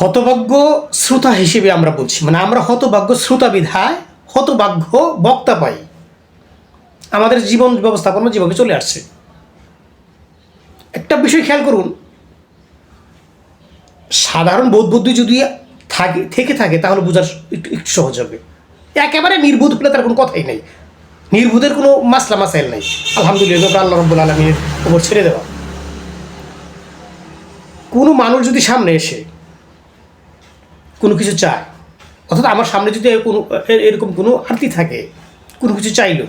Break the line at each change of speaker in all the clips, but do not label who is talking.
হতভাগ্য শ্রোতা হিসেবে আমরা বলছি। মানে আমরা হতভাগ্য শ্রোতা বিধায় হতভাগ্য বক্তা পাই। আমাদের জীবন ব্যবস্থাপনা যেভাবে চলে আসছে। একটা বিষয় খেয়াল করুন, সাধারণ বোধ বুদ্ধি যদি থাকে, থেকে থাকে, তাহলে বোঝার একটু একটু সহজ হবে। একেবারে নির্বোধ হলে তার কোনো কথাই নেই। নির্বোধের কোনো মাসলা মাসাইল নেই। আলহামদুলিল্লাহ আল্লাহ রব্বুল আলমীর উপর ছেড়ে দেওয়া। কোনো মানুষ যদি সামনে এসে কোনো কিছু চায়। অর্থাৎ আমার সামনে যদি কোনো এরকম কোনো আরতি থাকে, কোনো কিছু চাইলো,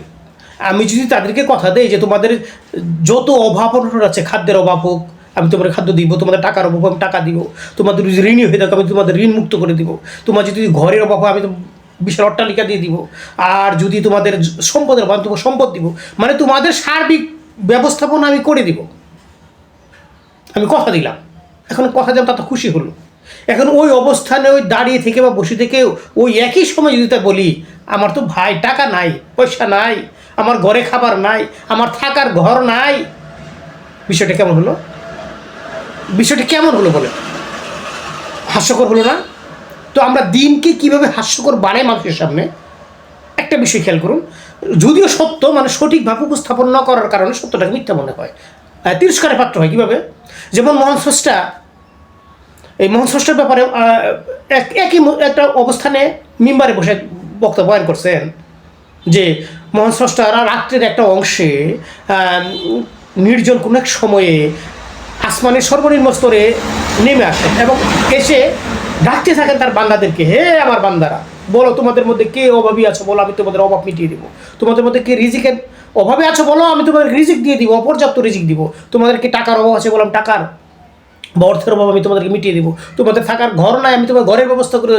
আমি যদি তাদেরকে কথা দেই যে তোমাদের যত অভাব আছে, খাদ্যের অভাব হোক, আমি তোমাদের খাদ্য দিব, তোমাদের টাকার অভাব আমি টাকা দিব, তোমাদের যদি ঋণই হয়ে থাকে, আমি তোমাদের ঋণ মুক্ত করে দিব, তোমার যদি ঘরের অভাব আমি বিশাল অট্টালিকা দিয়ে দিব, আর যদি তোমাদের সম্পদের অভাব তোমার সম্পদ দিব মানে তোমাদের সার্বিক ব্যবস্থাপনা আমি করে দিব। আমি কথা দিলাম। এখন কথা দিলাম তা তো খুশি হলো। এখন ওই অবস্থানে ওই দাঁড়িয়ে থেকে বা বসে থেকে ওই একই সময় যদি তা বলি, আমার তো ভাই টাকা নাই, পয়সা নাই, আমার ঘরে খাবার নাই, আমার থাকার ঘর নাই। বিষয়টা কেমন হলো? বিষয়টা কেমন হলো বলে হাস্যকর হলো না? তো আমরা দিনকে কীভাবে হাস্যকর বানাই মানুষের সামনে? একটা বিষয় খেয়াল করুন, যদিও সত্য মানে সঠিকভাবে উপস্থাপন না করার কারণে সত্যটাকে মিথ্যা মনে হয়। তিরস্কারের পাত্র হয় কীভাবে? যেমন মোহন স্রষ্টা এই মোহন স্রষ্টার ব্যাপারে এক- একই একটা অবস্থানে মিম্বারে বসে বক্তব্য বয়ান করছেন যে মোহন স্রষ্টারা রাত্রের একটা অংশে নির্জন কোনো এক সময়ে আসমানের সর্বনিম্ন স্তরে নেমে আসেন এবং এসে ডাকতে থাকেন তার বান্দাদেরকে, হে আমার বান্দারা, বলো তোমাদের মধ্যে কে অভাবী আছো বলো, আমি তোমাদের অভাব মিটিয়ে দিব। তোমাদের মধ্যে কে রিজিকের অভাবে আছো বলো, আমি তোমাদের রিজিক দিয়ে দিব, অপর্যাপ্ত রিজিক দিব। তোমাদেরকে টাকার অভাব আছে বললাম টাকার বা অর্থের অভাব আমি তোমাদেরকে মিটিয়ে দেবো। তোমাদের থাকার ঘর নাই, আমি তোমার ঘরের ব্যবস্থা করে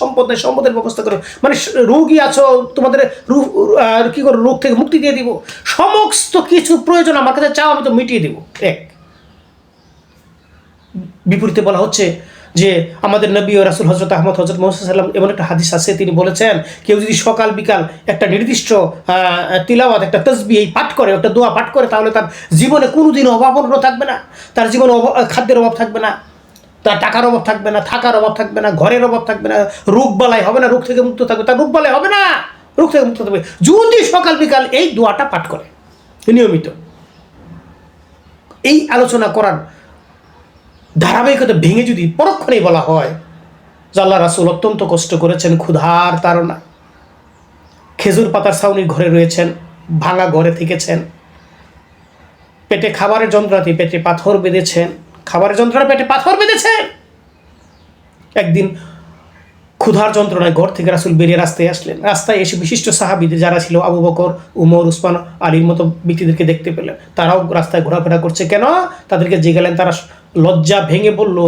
সম্পদ নাই, সম্পদের ব্যবস্থা করে মানে রোগী আছো, তোমাদের রূপ কী করে, রোগ থেকে মুক্তি দিয়ে দিব। সমস্ত কিছু প্রয়োজন আমার কাছে চাও, আমি তো মিটিয়ে দেবো। এক। বিপরীতে বলা হচ্ছে যে আমাদের নবী ও রাসুল হজরত আহমদ হজরত মোহাম্মদাল্লাম এমন একটা হাদিস আছে, তিনি বলেছেন, কেউ যদি সকাল বিকাল একটা নির্দিষ্ট তিলাওয়াত, একটা তসবি এই পাঠ করে, একটা দোয়া পাঠ করে, তাহলে তার জীবনে কোনোদিনও অভাব অনটন থাকবে না, তার জীবনে খাদ্যের অভাব থাকবে না, তার টাকার অভাব থাকবে না, থাকার অভাব থাকবে না, ঘরের অভাব থাকবে না, রোগ বালাই হবে না, রোগ থেকে মুক্ত থাকবে, তার রোগ বালাই হবে না, রোগ থেকে মুক্ত থাকবে। যদি সকাল বিকাল এই দোয়াটা পাঠ করে, নিয়মিত, এই আলোচনা করার ধারাবাহিকতা ভেঙে যদি পরক্ষণেই বলা হয় যে আল্লাহ রাসুল অত্যন্ত কষ্ট করেছেন, ক্ষুধার তাড়না। খেজুর পাতার ছাউনির ঘরে রয়েছেন, ভাঙা ঘরে থেকেছেন। পেটে খাবারের যন্ত্রণাতে পেটে পাথর বেঁধেছেন। খাবারের যন্ত্রণা পেটে পাথর বেঁধেছেন। একদিন ক্ষুধার যন্ত্রণায় ঘর থেকে রাসুল বেরিয়ে রাস্তায় আসলেন। রাস্তায় এসে বিশিষ্ট সাহাবিদের যারা ছিল, আবু বকর, উমর, উসমান, আলীর মতো ব্যক্তিদেরকে দেখতে পেলেন। তারাও রাস্তায় ঘোরাফেরা করছে। কেন? তাদেরকে জিগালেন তারা লজ্জা ভেঙে বলল,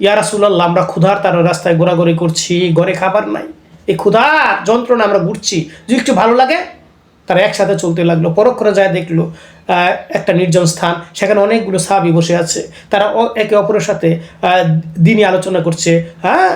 ইয়া রাসুলাল্লাহ, আমরা ক্ষুধার তার রাস্তায় ঘোরাঘুরি করছি, ঘরে খাবার নাই। এই ক্ষুধার যন্ত্রণা আমরা ঘুরছি। যদি একটু ভালো লাগে তারা একসাথে চলতে লাগল পরক্ষণে যায় দেখল একটা নির্জন স্থান, সেখানে অনেকগুলো সাহাবি বসে আছে। তারা একে অপরের সাথে দিনই আলোচনা করছে হ্যাঁ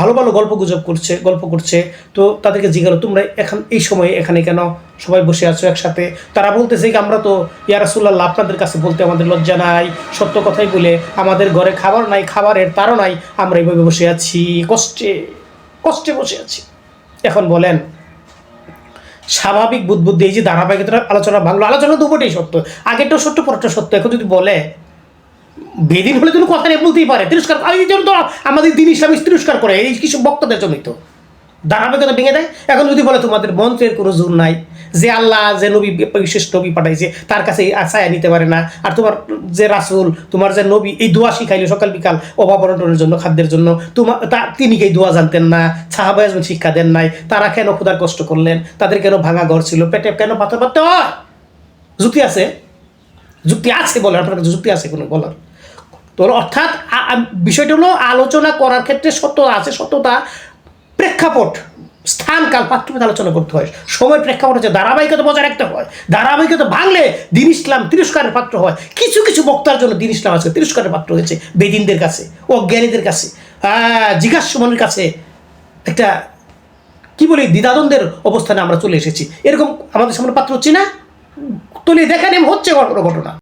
ভালো ভালো গল্প গুজব করছে, গল্প করছে। তো তাদেরকে জিজ্ঞাসা তোমরা এখন, এই সময়ে এখানে কেন সবাই বসে আছো একসাথে? তারা বলতেছে কি, আমরা তো ইয়ারাসুল্লাহ আপনাদের কাছে বলতে আমাদের লজ্জা নাই, সত্য কথাই বলে আমাদের ঘরে খাবার নাই, খাবারের তারও নাই, আমরা এইভাবে বসে আছি, কষ্টে কষ্টে বসে আছি। এখন বলেন স্বাভাবিক বুদ্ধি এই যে ধারাবাহিকতা আলোচনা ভাঙলো। আলোচনা দুটোটাই সত্য। আগেরটাও সত্য পরটা সত্য। এখন যদি বলে, বেদিন হলে তুমি কথা নিয়ে বলতেই পারে। তিরস্কার আমাদের দিন ইসলাম তিরস্কার করে, এই কিছু বক্তাদের জন্য ধারাবাহিকতা ভেঙে দেয় এখন যদি বলে তোমাদের মন্ত্রের কোনো জোর নাই, যে আল্লাহ, যে নবী, বিশেষ নবী পাঠাইছে, তার কাছে আশায় নিতে পারে না। আর তোমার যে রাসুল, তোমার যে নবী, এই দোয়া শিখাইলো সকাল বিকাল অভাব জন্য, খাদ্যের জন্য তোমার তা তিনি কি দোয়া জানতেন না? সাহাবাই শিক্ষা দেন নাই, তারা কেন ক্ষুধার কষ্ট করলেন? তাদের কেন ভাঙা ঘর ছিল? পেটে কেন পাথর পাততে যুক্তি আছে? যুক্তি আছে বলে, আপনার কাছে যুক্তি আছে কোনো বলার? তো অর্থাৎ বিষয়টা হলো আলোচনা করার ক্ষেত্রে সত্যতা আছে, সত্যতা প্রেক্ষাপট স্থান কাল পাত্রভেদ আলোচনা করতে হয়। সময় প্রেক্ষাপট হচ্ছে ধারাবাহিকতা বজায় রাখতে হয়। ধারাবাহিকতা ভাঙলে দিন ইসলাম তিরস্কারের পাত্র হয়। কিছু কিছু বক্তার জন্য দিন ইসলাম আজকে তিরস্কারের পাত্র হয়েছে বেদিনদের কাছে অজ্ঞানীদের কাছে আহ, জিজ্ঞাসা মনের কাছে। একটা কি বলি দ্বিধাদ্বন্দ্বের অবস্থানে আমরা চলে এসেছি। এরকম আমাদের সামনে পাত্র হচ্ছে না? তলিয়ে দেখা নেম হচ্ছে ঘটনা ঘটনা।